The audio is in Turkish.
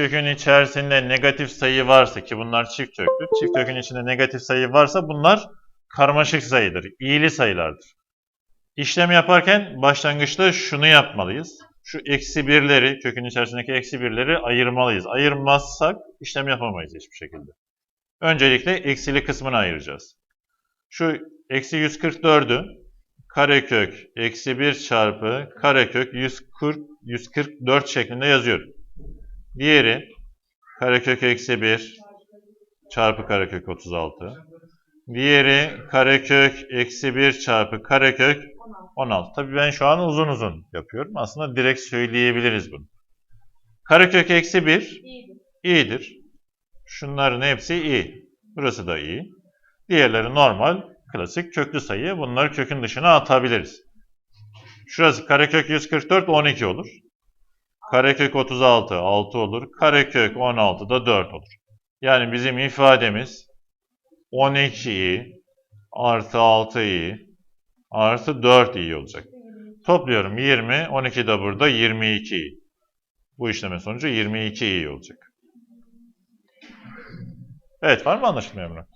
kökün içerisinde negatif sayı varsa ki bunlar çift köklü. Çift kökün içinde negatif sayı varsa bunlar karmaşık sayıdır. İyili sayılardır. İşlem yaparken başlangıçta şunu yapmalıyız. Şu eksi birleri, kökün içerisindeki eksi birleri ayırmalıyız. Ayırmazsak işlem yapamayız hiçbir şekilde. Öncelikle eksili kısmını ayıracağız. Şu eksi 144'ü karekök eksi 1 çarpı karekök 140, 144 şeklinde yazıyorum. Diğeri karekök eksi 1 çarpı karekök 36. Diğeri karekök eksi 1 çarpı karekök 16. Tabii ben şu an uzun uzun yapıyorum. Aslında direkt söyleyebiliriz bunu. Karekök eksi 1 İyidir. Şunların hepsi iyi. Burası da iyi. Diğerleri normal, klasik köklü sayı. Bunları kökün dışına atabiliriz. Şurası karekök 144 12 olur. Karekök 36 6 olur. Karekök 16 da 4 olur. Yani bizim ifademiz 12i artı 6i artı 4i olacak. Topluyorum 20, 12 de burada 22. Bu işlemin sonucu 22i olacak. Evet var mı anlaşılma Emre?